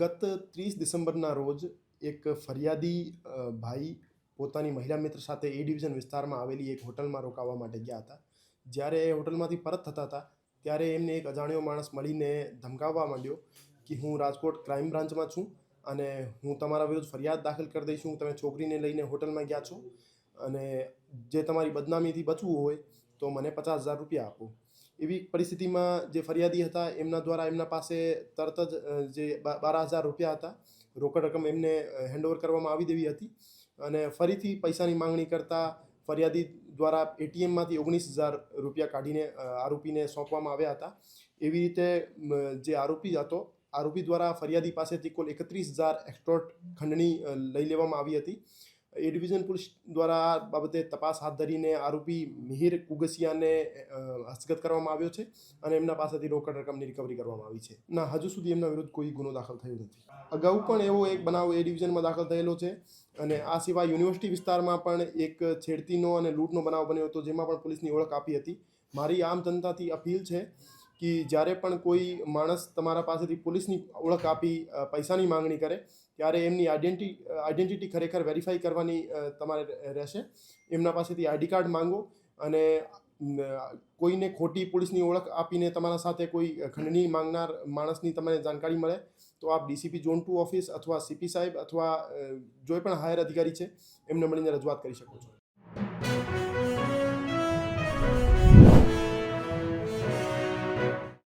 ગત ત્રીસ ડિસેમ્બરના રોજ એક ફરિયાદી ભાઈ પોતાની મહિલા મિત્ર સાથે એ ડિવિઝન વિસ્તારમાં આવેલી એક હોટલમાં રોકાવા માટે ગયા હતા. જ્યારે એ હોટલમાંથી પરત થતા હતા, ત્યારે એમને એક અજાણ્યો માણસ મળીને ધમકાવવા માંડ્યો કે હું રાજકોટ ક્રાઇમ બ્રાન્ચમાં છું અને હું તમારા વિરુદ્ધ ફરિયાદ દાખલ કરી દઈશું તમે છોકરીને લઈને હોટલમાં ગયા છો અને જે તમારી બદનામીથી બચવું હોય તો મને પચાસ હજાર રૂપિયા આપો. એવી પરિસ્થિતિમાં જે ફરિયાદી હતા, એમના દ્વારા એમના પાસે તરત જ જે બાર હજાર રૂપિયા હતા, રોકડ રકમ એમને હેન્ડઓવર કરવામાં આવી દેવી હતી અને ફરીથી પૈસાની માંગણી કરતા ફરિયાદી દ્વારા એટીએમમાંથી ઓગણીસ હજાર રૂપિયા કાઢીને આરોપીને સોંપવામાં આવ્યા હતા. એવી રીતે જે આરોપી હતો, આરોપી દ્વારા ફરિયાદી પાસેથી કુલ એકત્રીસ હજાર એક્સટોર્ટ ખંડણી લઈ લેવામાં આવી હતી. એ ડિવિઝન પોલીસ દ્વારા આ બાબતે તપાસ હાથ ધરીને આરોપી મિહિર કુગસિયાને હસ્તગત કરવામાં આવ્યો છે અને એમના પાસેથી રોકડ રકમની રિકવરી કરવામાં આવી છે. ના, હજુ સુધી એમના વિરુદ્ધ કોઈ ગુનો દાખલ થયો નથી. અગાઉ પણ એવો એક બનાવ એ ડિવિઝનમાં દાખલ થયેલો છે અને આ સિવાય યુનિવર્સિટી વિસ્તારમાં પણ એક છેડતીનો અને લૂંટનો બનાવ બન્યો હતો જેમાં પણ પોલીસની ઓળખ આપી હતી. મારી આમ જનતાથી અપીલ છે કે જ્યારે પણ કોઈ માણસ તમારા પાસેથી પોલીસની ઓળખ આપી પૈસાની માંગણી કરે, ત્યારે એમની આઈડેન્ટિ આઈડેન્ટિટી ખરેખર વેરીફાઈ કરવાની તમારે રહેશે. એમના પાસેથી આઈડી કાર્ડ માંગો અને કોઈને ખોટી પોલીસની ઓળખ આપીને તમારા સાથે કોઈ ખંડણી માંગનાર માણસની તમને જાણકારી મળે, તો આપ ડીસીપી ઝોન ટુ ઓફિસ અથવા સીપી સાહેબ અથવા જોઈ પણ હાયર અધિકારી છે, એમને મળીને રજૂઆત કરી શકો છો.